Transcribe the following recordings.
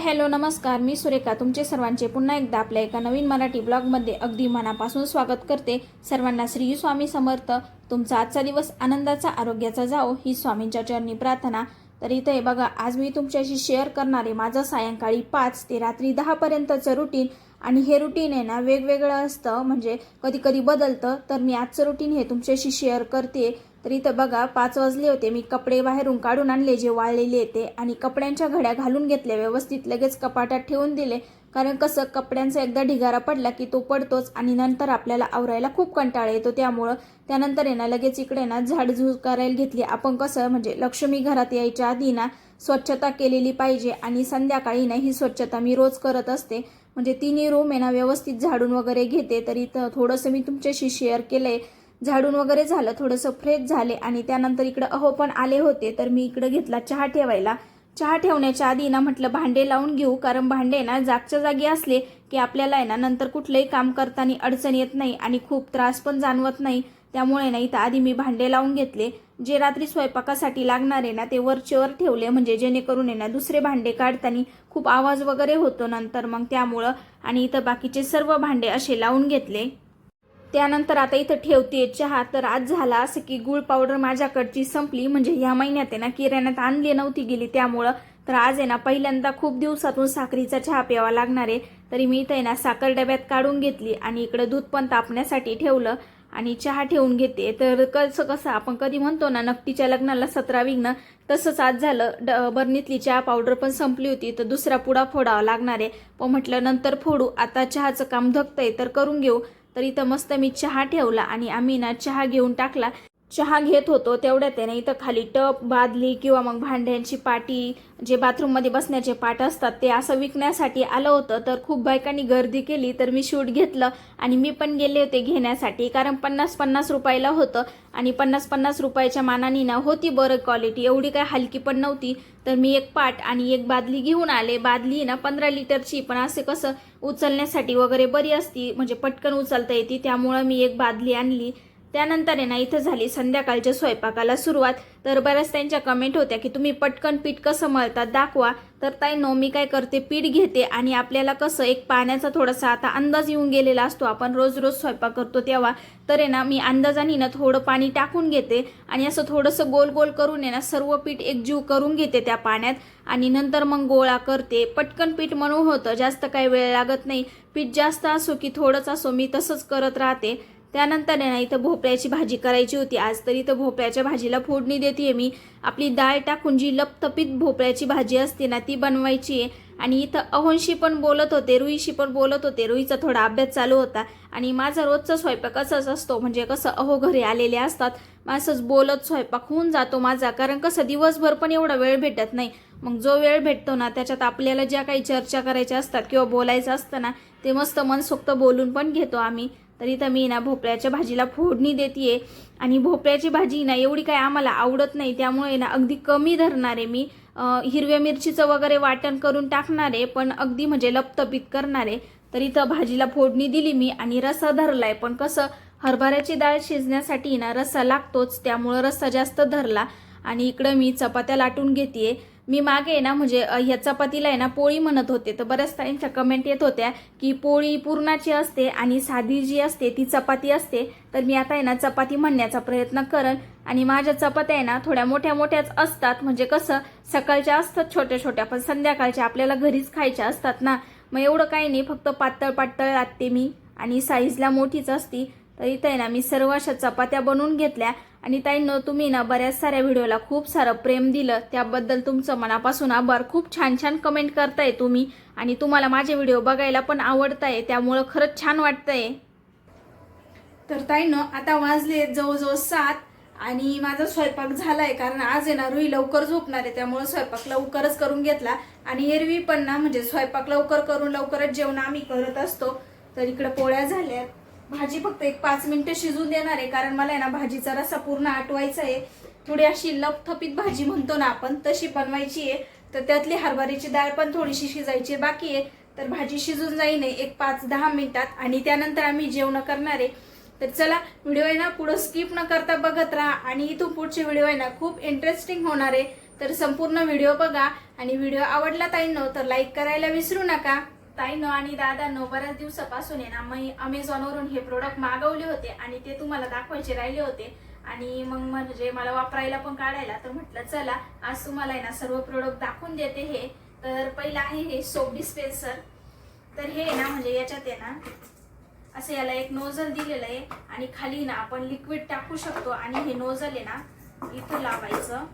Hello नमस्कार. मी सुरेखा. तुमचे सर्वांचे पुन्हा एकदा आपल्या एका नवीन मराठी ब्लॉगमध्ये अगदी मनापासून स्वागत करते. सर्वांना श्री स्वामी समर्थ. तुमचा आजचा दिवस आनंदाचा आरोग्याचा जाओ ही स्वामींच्या चरणी प्रार्थना. तर इथे हे बघा आज मी तुमच्याशी शेअर करणारे माझं सायंकाळी पाच ते रात्री दहापर्यंतचं रुटीन आणि हे रुटीन आहे ना वेगवेगळं असतं. म्हणजे कधी कधी बदलतं. तर मी आजचं रुटीन हे तुमच्याशी शेअर करते. तर इथं बघा पाच वाजले होते. मी कपडे बाहेरून काढून आणले जे वाळलेले येते. आणि कपड्यांच्या घड्या घालून घेतल्या. व्यवस्थित लगेच कपाटात ठेवून दिले. कारण कसं कपड्यांचा एकदा ढिगारा पडला की तो पडतोच आणि नंतर आपल्याला आवरायला खूप कंटाळा येतो. त्यामुळं त्यानंतर आहे ना लगेच इकडे ना झाडझूड करायला घेतली. आपण कसं म्हणजे लक्ष्मी घरात यायच्या आधी ना स्वच्छता केलेली पाहिजे आणि संध्याकाळी ना ही स्वच्छता मी रोज करत असते. म्हणजे तिन्ही रूम आहे ना व्यवस्थित झाडून वगैरे घेते. तर इथं थोडंसं मी तुमच्याशी शेअर केलंय. झाडून वगैरे झालं थोडंसं फ्रेश झाले आणि त्यानंतर इकडं अहो पण आले होते तर मी इकडं घेतला चहा ठेवायला. चहा ठेवण्याच्या आधी ना म्हटलं भांडे लावून घेऊ कारण भांडे ना जागच्या जागी असले की आपल्याला आहे ना नंतर कुठलंही काम करताना अडचण येत नाही आणि खूप त्रास पण जाणवत नाही. त्यामुळे ना इथं आधी मी भांडे लावून घेतले. जे रात्री स्वयंपाकासाठी लागणार आहे ना ते वरचेवर ठेवले म्हणजे जेणेकरून आहे ना दुसरे भांडे काढताना खूप आवाज वगैरे होतो नंतर मग त्यामुळं आणि इथं बाकीचे सर्व भांडे असे लावून घेतले. त्यानंतर आता इथं ठेवते चहा. तर आज झाला असं की गुळ पावडर माझ्याकडची संपली. म्हणजे ह्या महिन्यात आहे ना किराण्यात आणली नव्हती गेली त्यामुळं. तर आज आहे ना पहिल्यांदा खूप दिवसातून साखरीचा चहा प्यावा लागणार आहे. तरी मी इथं आहे ना साखर डब्यात काढून घेतली आणि इकडं दूध पण तापण्यासाठी ठेवलं आणि चहा ठेवून घेते. तर कसं कसं आपण कधी म्हणतो ना नक्कीच्या लग्नाला सतरा विघ्न तसंच आज झालं. ड बर्नीतली चहा पावडर पण संपली होती. तर दुसरा पुडा फोडावा लागणार आहे. पण म्हटलं नंतर फोडू. आता चहाचं काम धकतंय तर करून घेऊ. तर इथं मस्त मी चहा ठेवला आणि आम्ही ना चहा घेऊन टाकला. चहा घेत होतो तेवढ्या त्याने इथं खाली टप बादली किंवा मग भांड्यांची पाटी जे बाथरूममध्ये बसण्याचे पाट असतात ते असं विकण्यासाठी आलं होतं. तर खूप बायकांनी गर्दी केली तर मी शूट घेतलं आणि मी पण गेले होते घेण्यासाठी. कारण पन्नास पन्नास रुपयाला होतं आणि पन्नास पन्नास रुपयाच्या मानाने ना होती बरं क्वालिटी एवढी काय हलकी पण नव्हती. तर मी एक पाट आणि एक बादली घेऊन आले. बादली ना पंधरा लिटरची पण असे कसं उचलण्यासाठी वगैरे बरी असती. म्हणजे पटकन उचलता येते. त्यामुळं मी एक बादली आणली. त्यानंतर आहे ना इथं झाली संध्याकाळच्या स्वयंपाकाला सुरुवात. तर बऱ्याच त्यांच्या कमेंट होत्या की तुम्ही पटकन पीठ कसं मळतात दाखवा. तर ताई नो मी काय करते? पीठ घेते आणि आपल्याला कसं एक पाण्याचा थोडासा आता अंदाज येऊन गेलेला असतो. आपण रोज रोज स्वयंपाक करतो तेव्हा. तर आहे ना मी अंदाजाने ना थोडं पाणी टाकून घेते आणि असं थोडंसं गोल गोल करून आहे ना सर्व पीठ एकजीव करून घेते त्या पाण्यात. आणि नंतर मग गोळा करते. पटकन पीठ म्हणून होतं. जास्त काही वेळ लागत नाही. पीठ जास्त असो की थोडंच असो मी तसंच करत राहते. त्यानंतर ना इथं भोपळ्याची भाजी करायची होती. आज तर इथं भोपळ्याच्या भाजीला फोडणी देते मी. आपली डाळ टाकून जी लपतपीत भोपळ्याची भाजी असते ना ती बनवायची आहे. आणि इथं अहोंशी पण बोलत होते रुईशी पण बोलत होते. रुईचा थोडा अभ्यास चालू होता. आणि माझा रोजचा स्वयंपाक असाच असतो. म्हणजे कसं अहो घरी आलेले असतात असंच बोलत स्वयंपाक होऊन जातो माझा. कारण कसं दिवसभर पण एवढा वेळ भेटत नाही. मग जो वेळ भेटतो ना त्याच्यात आपल्याला ज्या काही चर्चा करायच्या असतात किंवा बोलायचं असतं ना ते मस्त मनसोक्त बोलून पण घेतो आम्ही. तर इथं मी ना भोपळ्याच्या भाजीला फोडणी देते आणि भोपळ्याची भाजी ना एवढी काय आम्हाला आवडत नाही त्यामुळे ना अगदी कमी धरणार आहे मी हिरव्या मिरचीचं वगैरे वाटण करून टाकणार आहे पण अगदी म्हणजे लपतपीत करणार. आहे तर इथं भाजीला फोडणी दिली मी आणि रस्सा धरलाय. पण कसं हरभऱ्याची डाळ शिजण्यासाठी ना रस्सा लागतोच त्यामुळं रस्सा जास्त धरला. आणि इकडं मी चपात्या लाटून घेते मी मागे आहे ना म्हणजे ह्या चपातीला आहे ना पोळी म्हणत होते. तर बऱ्याच ताईंच्या कमेंट येत होत्या की पोळी पूर्णाची असते आणि साधी जी असते ती चपाती असते. तर मी आता आहे ना चपाती म्हणण्याचा प्रयत्न करन. आणि माझ्या चपात्या आहे ना थोड्या मोठ्या मोठ्याच असतात. म्हणजे कसं सकाळच्या असतात छोट्या छोट्या पण संध्याकाळच्या आपल्याला घरीच खायच्या असतात ना. मग एवढं काही नाही फक्त पातळ पातळ लागते मी. आणि साईजला मोठीच असती. तर इथं आहे ना मी सर्व अशा चपात्या बनवून घेतल्या. आणि ताईंनो तुम्ही ना बऱ्याच साऱ्या व्हिडिओला खूप सारं प्रेम दिलं. त्याबद्दल तुमचं मनापासून आभार. खूप छान छान कमेंट करताय तुम्ही. आणि तुम्हाला माझे व्हिडिओ बघायला पण आवडताय. त्यामुळं खरंच छान वाटतंय. तर ताईनं आता वाजले जवळजवळ सात आणि माझा स्वयंपाक झालाय. कारण आज आहे ना रुई लवकर झोपणार आहे. त्यामुळे स्वयंपाक लवकरच करून घेतला. आणि एरवी पण ना म्हणजे स्वयंपाक लवकर करून लवकरच जेवण आम्ही करत असतो. तर इकडे पोळ्या झाल्यात. भाजी फक्त एक पाच मिनिटं शिजून देणार आहे कारण मला आहे ना भाजीचा रसा पूर्ण आटवायचा आहे. थोडी अशी लपथपीत भाजी म्हणतो ना आपण तशी बनवायची आहे. तर त्यातली हरभऱ्याची डाळ पण थोडीशी शिजायची बाकी आहे. तर भाजी शिजून जाईन एक पाच दहा मिनिटात. आणि त्यानंतर आम्ही जेवण करणार आहे. तर चला व्हिडिओ आहे ना पुढं स्किप न करता बघत राहा. आणि इथून पुढचे व्हिडिओ आहे ना खूप इंटरेस्टिंग होणार आहे. तर संपूर्ण व्हिडिओ बघा. आणि व्हिडिओ आवडला ताईंनो तर लाईक करायला विसरू नका. ताईनो आणि दादांनो बऱ्याच दिवसापासून आहे ना मी अमेझॉनवरून हे प्रोडक्ट मागवले होते आणि ते तुम्हाला दाखवायचे राहिले होते. आणि मग म्हणजे मला वापरायला पण काढायला तर म्हटलं चला आज तुम्हाला आहे ना सर्व प्रोडक्ट दाखवून देते हे. तर पहिलं आहे हे सोप डिस्पेन्सर तर हे आहे ना म्हणजे याच्यात आहे ना असं याला एक नोझल दिलेलं आहे. आणि खाली ना आपण लिक्विड टाकू शकतो आणि हे नोझल आहे ना इथं लावायचं.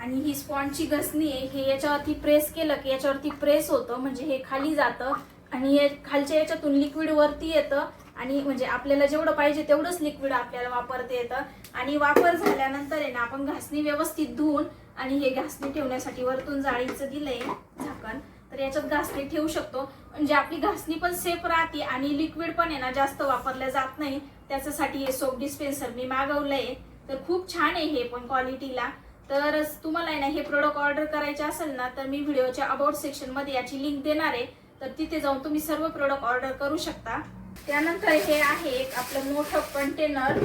आणि ही स्पॉन्जची घसणी आहे हे याच्यावरती प्रेस केलं की याच्यावरती प्रेस होतं म्हणजे हे खाली जातं आणि हे खालच्या याच्यातून लिक्विड वरती येतं आणि म्हणजे आपल्याला जेवढं पाहिजे तेवढंच लिक्विड आपल्याला वापरता येतं. आणि वापर झाल्यानंतर आहे ना आपण घासणी व्यवस्थित धुवून आणि हे घासणी ठेवण्यासाठी वरतून जाळीचं दिलंय झाकण तर याच्यात घासणी ठेवू शकतो. म्हणजे आपली घासणी पण सेफ राहते आणि लिक्विड पण आहे ना जास्त वापरल्या जात नाही. त्याच्यासाठी हे सोप डिस्पेन्सर मी मागवलंय. तर खूप छान आहे हे पण क्वालिटीला तर तुम्हाला आहे ना हे प्रोडक्ट ऑर्डर करायचे असेल ना तर मी व्हिडिओच्या अबाउट सेक्शनमध्ये याची लिंक देणार आहे. तर तिथे जाऊन तुम्ही सर्व प्रोडक्ट ऑर्डर करू शकता. त्यानंतर हे आहे एक आपलं मोठं कंटेनर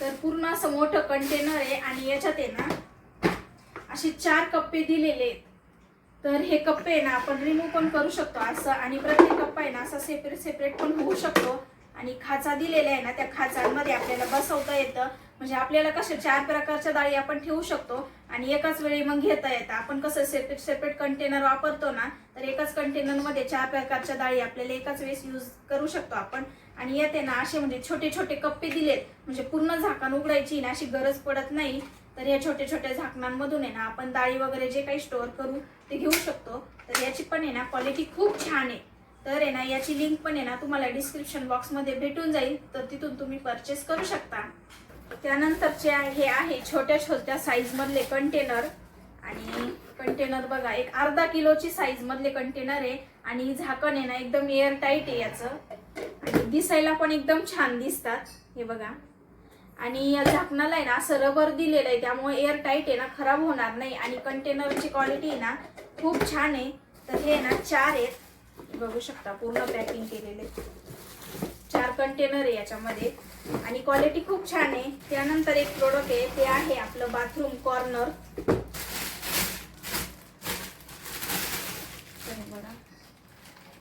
तर पूर्ण असं मोठं कंटेनर आहे आणि याच्यात आहे ना असे चार कप्पे दिलेले आहेत. तर हे कप्पे आहे ना आपण रिमूव्ह पण करू शकतो असं आणि प्रत्येक कप्पा आहे ना असा सेपरेट सेपरेट पण होऊ शकतो. आणि खाचा दिलेला आहे ना त्या खाचांमध्ये आपल्याला बसवता येतं. म्हणजे आपल्याला कसे चार प्रकारच्या डाळी आपण ठेवू शकतो आणि एकाच वेळी मग घेता येतं. आपण कसं सेपरेट सेपरेट कंटेनर वापरतो ना तर एकाच कंटेनरमध्ये चार प्रकारच्या डाळी आपल्याला एकाच वेळेस यूज करू शकतो आपण. आणि येते ना असे म्हणजे छोटे छोटे कप्पे दिलेत. म्हणजे पूर्ण झाकण उघडायची ना अशी गरज पडत नाही. तर या छोट्या छोट्या झाकणांमधून आहे ना आपण डाळी वगैरे जे काही स्टोअर करू ते घेऊ शकतो. तर याची पण आहे ना क्वालिटी खूप छान आहे. तर आहे ना याची लिंक पण आहे ना तुम्हाला डिस्क्रिप्शन बॉक्समध्ये भेटून जाईल. तर तिथून तुम्ही परचेस करू शकता. त्यानंतरचे हे आहे छोट्या छोट्या साईजमधले कंटेनर आणि कंटेनर बघा एक अर्धा किलोची साईज मधले कंटेनर आहे. आणि झाकण आहे ना एकदम एअर टाईट आहे याचं. आणि दिसायला पण एकदम छान दिसतात. हे बघा. आणि या झाकणाला आहे ना असं रबर दिलेलं आहे. त्यामुळे एअर टाईट आहे ना खराब होणार नाही. आणि कंटेनरची क्वालिटी आहे ना खूप छान आहे. तर हे ना चार आहेत. बघू शकता पूर्ण पॅकिंग केलेले. चार कंटेनर आहे याच्यामध्ये. आणि क्वालिटी खूप छान आहे. त्यानंतर एक प्रोडक्ट आहे ते आहे आपलं बाथरूम कॉर्नर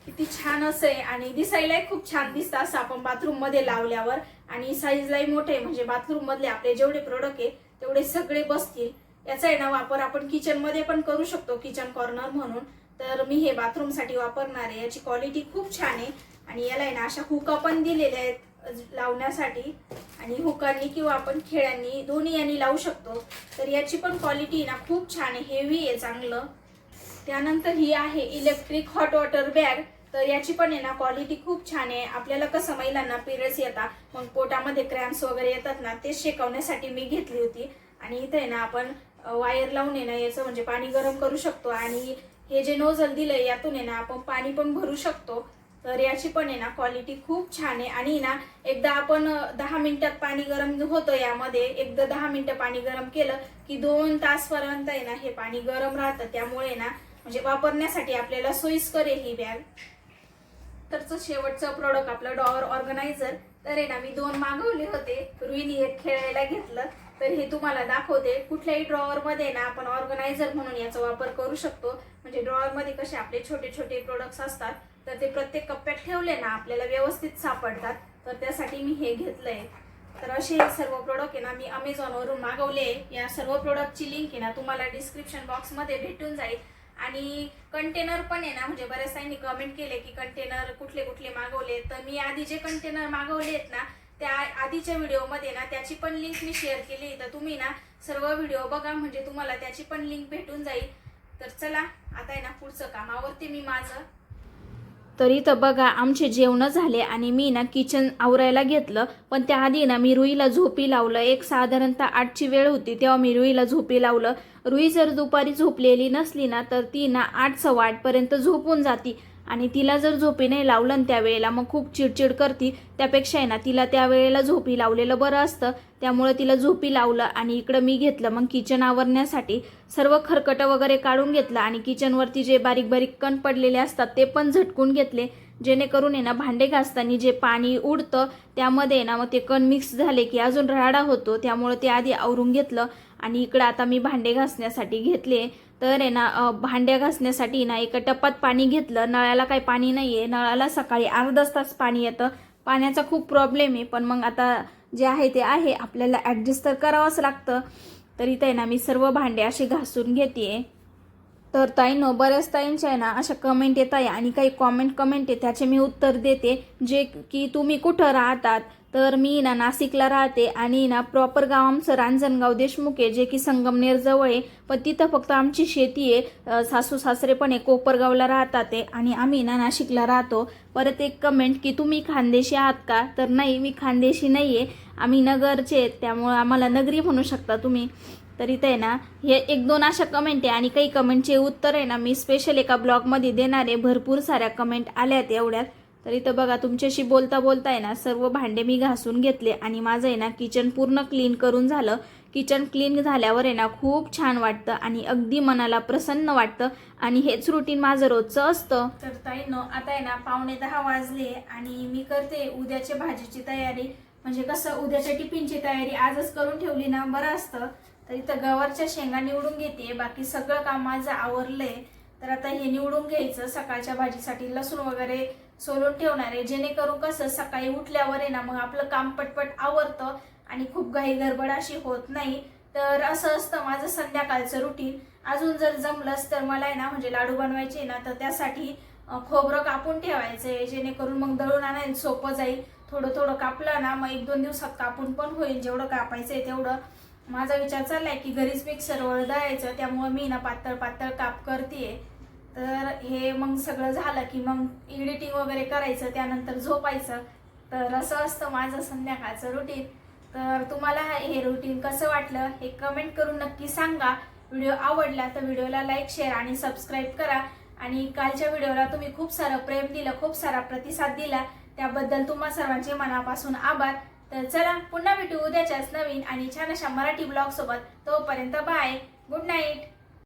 किती छान असं आहे. आणि दिसायलाही खूप छान दिसतं असं आपण बाथरूममध्ये लावल्यावर. आणि साईजलाही मोठे म्हणजे बाथरूम मधले आपले जेवढे प्रोडक्ट आहे तेवढे सगळे बसतील. याचा आहे ना वापर आपण किचनमध्ये पण करू शकतो किचन कॉर्नर म्हणून. तर मी हे बाथरूमसाठी वापरणार आहे. याची क्वालिटी खूप छान आहे. आणि याला आहे ना अशा हुका पण दिलेल्या आहेत लावण्यासाठी. आणि हुकांनी किंवा आपण खेळ्यांनी दोन्ही यांनी लावू शकतो. तर याची पण क्वालिटी ना खूप छान आहे हेवी आहे चांगलं. त्यानंतर ही आहे इलेक्ट्रिक हॉट वॉटर बॅग तर याची पण आहे ना क्वालिटी खूप छान आहे. आपल्याला कसं महिलांना पिरियड्स येतात मग पोटामध्ये क्रॅम्प्स वगैरे येतात ना ते शेकवण्यासाठी मी घेतली होती. आणि इथे आहे ना आपण वायर लावून आहे ना याचं म्हणजे पाणी गरम करू शकतो. आणि हे जे नोझल आहे यातून आहे ना आपण पाणी पण भरू शकतो. तर याची पण आहे ना क्वालिटी खूप छान आहे. आणि ना एकदा आपण दहा मिनिटात पाणी गरम होतं यामध्ये एकदा दहा मिनिटं पाणी गरम केलं की दोन तासपर्यंत आहे ना हे पाणी गरम राहतं. त्यामुळे ना म्हणजे वापरण्यासाठी आपल्याला सोयीस्कर आहे ही बॅग तरचं शेवटचं प्रोडक्ट आपलं डॉवर ऑर्गनायझर तर आहे ना मी दोन मागवले होते. रुईनी एक खेळायला घेतलं. तर हे तुम्हाला दाखवते. कुठल्याही ड्रॉवर मध्ये ना आपण ऑर्गनायझर म्हणून याचा वापर करू शकतो. म्हणजे ड्रॉवर मध्ये कसे आपले छोटे छोटे प्रोडक्ट्स असतात तर ते प्रत्येक कप्प्यात ठेवले ना आपल्याला व्यवस्थित सापडतात. तर त्यासाठी मी हे घेतलंय. तर असे हे सर्व प्रोडक्ट आहे ना मी अमेझॉनवरून मागवले. या सर्व प्रोडक्टची लिंक आहे ना तुम्हाला डिस्क्रिप्शन बॉक्समध्ये भेटून जाईल. आणि कंटेनर पण आहे ना म्हणजे बऱ्याच ताईंनी कमेंट केले की कंटेनर कुठले कुठले मागवले. तर मी आधी जे कंटेनर मागवले आहेत ना त्या आधीच्या व्हिडिओमध्ये ना त्याची पण लिंक मी शेअर केली. तर तुम्ही ना सर्व व्हिडिओ बघा म्हणजे तुम्हाला त्याची पण लिंक भेटून जाईल. तर चला आता आहे ना पुढचं कामावरती मी माझं. तर इथं बघा आमचे जेवणं झाले आणि मी ना किचन आवरायला घेतलं. पण त्याआधी ना मी रुईला झोपी लावलं. एक साधारणतः आठची वेळ होती तेव्हा मी रुईला झोपी लावलं. रुई जर दुपारी झोपलेली नसली ना तर ती ना आठ सव्वा आठपर्यंत झोपून जाती. आणि तिला जर झोपी नाही लावलं ना त्यावेळेला मग खूप चिडचिड करती. त्यापेक्षा आहे ना तिला त्यावेळेला झोपी लावलेलं बरं असतं. त्यामुळं तिला झोपी लावलं आणि इकडं मी घेतलं. मग किचन आवरण्यासाठी सर्व खरकटं वगैरे काढून घेतलं आणि किचनवरती जे बारीक बारीक कण पडलेले असतात ते पण झटकून घेतले. जेणेकरून आहे ना भांडे घासताना जे पाणी उडतं त्यामध्ये ना मग ते कण मिक्स झाले की अजून राडा होतो. त्यामुळे ते आधी आवरून घेतलं आणि इकडं आता मी भांडे घासण्यासाठी घेतले. तर आहे ना भांड्या घासण्यासाठी ना एका टप्पात पाणी घेतलं. नळाला काही पाणी नाही आहे नळाला सकाळी अर्धाच तास पाणी येतं. पाण्याचा खूप प्रॉब्लेम आहे. पण मग आता जे आहे ते आहे. आपल्याला ॲडजस्ट तर करावंच लागतं. तर आहे ना मी सर्व भांडे असे घासून घेते तर ताईनो बऱ्याच ताईंच्या आहे ना अशा कमेंट येत आहे आणि काही कॉमेंट कमेंट आहे. त्याचे मी उत्तर देते. जे की तुम्ही कुठं राहतात तर मी ना नाशिकला राहते आणि ना प्रॉपर गाव आमचं रांजणगाव देशमुख आहे जे की संगमनेरजवळ आहे. पण तिथं फक्त आमची शेती आहे. सासू सासरे पण आहे कोपरगावला राहतात आहे आणि आम्ही ना नाशिकला राहतो. परत एक कमेंट की तुम्ही खानदेशी आहात का? तर नाही मी खानदेशी नाही आहे आम्ही नगरचे आहेत त्यामुळं आम्हाला नगरी म्हणू शकता तुम्ही. तर इथे आहे ना हे एक दोन अशा कमेंट आहे आणि काही कमेंटचे उत्तर आहे ना मी स्पेशल एका ब्लॉगमध्ये देणार आहे. भरपूर साऱ्या कमेंट आल्यात एवढ्यात. तर इथं बघा तुमच्याशी बोलता बोलता आहे ना सर्व भांडे मी घासून घेतले आणि माझं आहे ना किचन पूर्ण क्लीन करून झालं. किचन क्लीन झाल्यावर आहे ना खूप छान वाटतं आणि अगदी मनाला प्रसन्न वाटतं आणि हेच रुटीन माझं रोजचं असतं. तर ताई न आता आहे ना पावणे दहा वाजले आणि मी करते उद्याच्या भाजीची तयारी. म्हणजे कसं उद्याच्या टिफिनची तयारी आजच करून ठेवली ना बरं असतं. तर इथं गवारच्या शेंगा निवडून घेते. बाकी सगळं काम माझं आवरलंय. तर आता हे निवडून घ्यायचं. सकाळच्या भाजीसाठी लसूण वगैरे सोलून ठेवणार आहे. जेणेकरून कसं सकाळी उठल्यावर आहे ना मग आपलं काम पटपट आवरतं आणि खूप घाई गडबड अशी होत नाही. तर असं असतं माझं संध्याकाळचं रुटीन अजून जर जमलंच तर मला आहे ना म्हणजे लाडू बनवायचे ना तर त्यासाठी खोबरं कापून ठेवायचं आहे. जेणेकरून मग दळून आणायला सोपं जाईल. थोडं थोडं कापलं ना मग एक दोन दिवसात कापून पण होईल. जेवढं कापायचं आहे तेवढं. माझा विचार चाललाय की घरीच मिक्सरवर दळायचं त्यामुळे मी ना पातळ पातळ काप करते तर हे मग सगळं झालं की मग एडिटिंग वगैरे करायचं त्यानंतर झोपायचं. तर असं असतं माझं संध्याकाळचं रुटीन तर तुम्हाला हे रुटीन कसं वाटलं हे कमेंट करून नक्की सांगा. व्हिडिओ आवडला तर व्हिडिओला लाईक शेअर आणि सबस्क्राईब करा. आणि कालच्या व्हिडिओला तुम्ही खूप सारं प्रेम दिलं खूप सारा प्रतिसाद दिला. त्याबद्दल तुम्हा सर्वांचे मनापासून आभार. तर चला पुन्हा भेटू उद्याच्याच नवीन आणि छान अशा मराठी ब्लॉग सोबत. तोपर्यंत बाय गुड नाईट